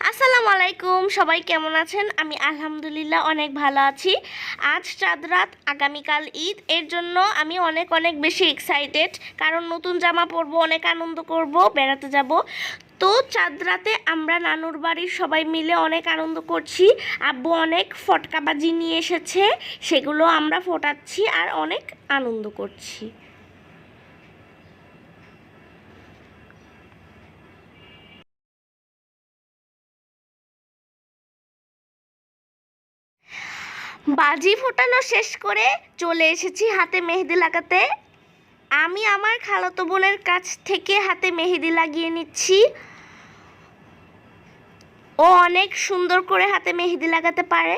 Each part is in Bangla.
আসসালামু আলাইকুম, সবাই কেমন আছেন? আমি আলহামদুলিল্লাহ অনেক ভালো আছি। আজ চাঁদ রাত, আগামীকাল ঈদ, এর জন্য আমি অনেক অনেক বেশি এক্সাইটেড কারণ নতুন জামা পরবো, অনেক আনন্দ করব, বেড়াতে যাব। তো চাঁদ রাতে আমরা নানুর বাড়ির সবাই মিলে অনেক আনন্দ করছি। আব্বু অনেক ফটকাবাজি নিয়ে এসেছে, সেগুলো আমরা ফোটাচ্ছি আর অনেক আনন্দ করছি। বাজি ফোটানো শেষ করে চলে এসেছি হাতে মেহেদি লাগাতে। আমি আমার খালাতো বোনের কাছ থেকে হাতে মেহেদি লাগিয়ে নিচ্ছি। ও অনেক সুন্দর করে হাতে মেহেদি লাগাতে পারে।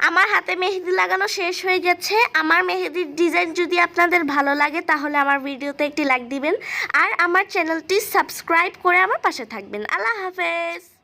আমার হাতে মেহেদি লাগানো শেষ হয়ে গেছে। আমার মেহেদির ডিজাইন যদি আপনাদের ভালো লাগে, তাহলে আমার ভিডিওতে একটি লাইক দিবেন। আর আমার চ্যানেলটি সাবস্ক্রাইব করে আমার পাশে থাকবেন। আল্লাহ হাফেজ!